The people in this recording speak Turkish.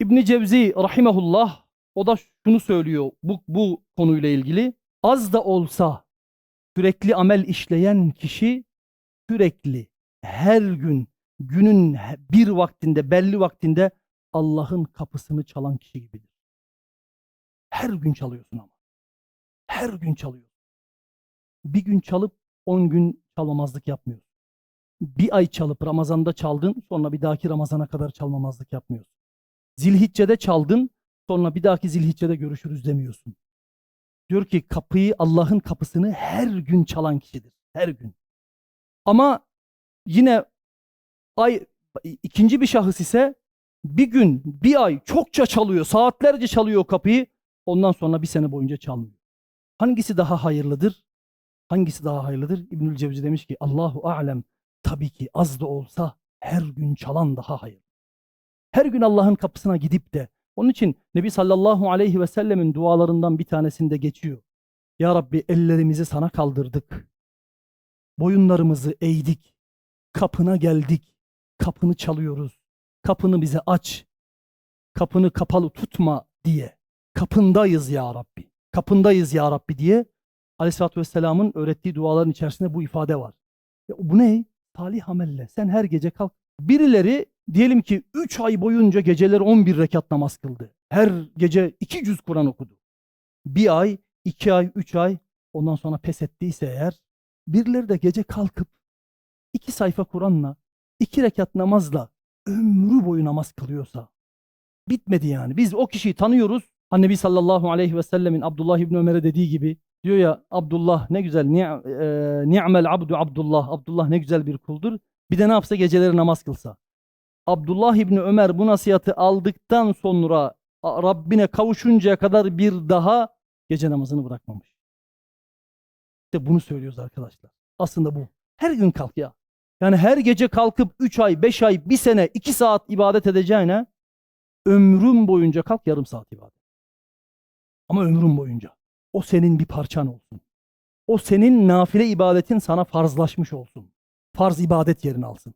İbn Cevzi rahimehullah o da şunu söylüyor bu, bu konuyla ilgili. Az da olsa sürekli amel işleyen kişi sürekli her gün günün bir vaktinde belli vaktinde Allah'ın kapısını çalan kişi gibidir. Her gün çalıyorsun ama. Her gün çalıyorsun. Bir gün çalıp on gün çalmamazlık yapmıyorsun. Bir ay çalıp Ramazan'da çaldın sonra bir dahaki Ramazan'a kadar çalmamazlık yapmıyorsun. Zilhicce'de çaldın sonra bir dahaki Zilhicce'de görüşürüz demiyorsun. Diyor ki kapıyı Allah'ın kapısını her gün çalan kişidir. Her gün. Ama yine ay ikinci bir şahıs ise bir gün, bir ay çokça çalıyor, saatlerce çalıyor kapıyı. Ondan sonra bir sene boyunca çalmıyor. Hangisi daha hayırlıdır? Hangisi daha hayırlıdır? İbnül Cevzi demiş ki Allahu alem tabii ki az da olsa her gün çalan daha hayırlı. Her gün Allah'ın kapısına gidip de onun için Nebi sallallahu aleyhi ve sellemin dualarından bir tanesinde geçiyor. Ya Rabbi ellerimizi sana kaldırdık. Boyunlarımızı eğdik. Kapına geldik. Kapını çalıyoruz. Kapını bize aç. Kapını kapalı tutma diye. Kapındayız ya Rabbi. Kapındayız ya Rabbi diye Aleyhisselatü Vesselam'ın öğrettiği duaların içerisinde bu ifade var. Ya bu ne? Salih amelle. Sen her gece kalk. Birileri diyelim ki 3 ay boyunca geceleri 11 rekat namaz kıldı. Her gece 2 cüz Kur'an okudu. Bir ay, iki ay, üç ay ondan sonra pes ettiyse eğer birileri de gece kalkıp iki sayfa Kur'an'la, iki rekat namazla ömrü boyu namaz kılıyorsa bitmedi yani. Biz o kişiyi tanıyoruz. Hani Nebi sallallahu aleyhi ve sellemin Abdullah İbni Ömer'e dediği gibi diyor ya Abdullah ne güzel ni- e, ni'mel abdu Abdullah. Abdullah ne güzel bir kuldur. Bir de ne yapsa geceleri namaz kılsa. Abdullah İbni Ömer bu nasihatı aldıktan sonra Rabbine kavuşuncaya kadar bir daha gece namazını bırakmamış. İşte bunu söylüyoruz arkadaşlar. Aslında bu. Her gün kalk ya. Yani her gece kalkıp 3 ay, 5 ay, 1 sene, 2 saat ibadet edeceğine ömrün boyunca kalk yarım saat ibadet. Ama ömrün boyunca. O senin bir parçan olsun. O senin nafile ibadetin sana farzlaşmış olsun. Farz ibadet yerini alsın.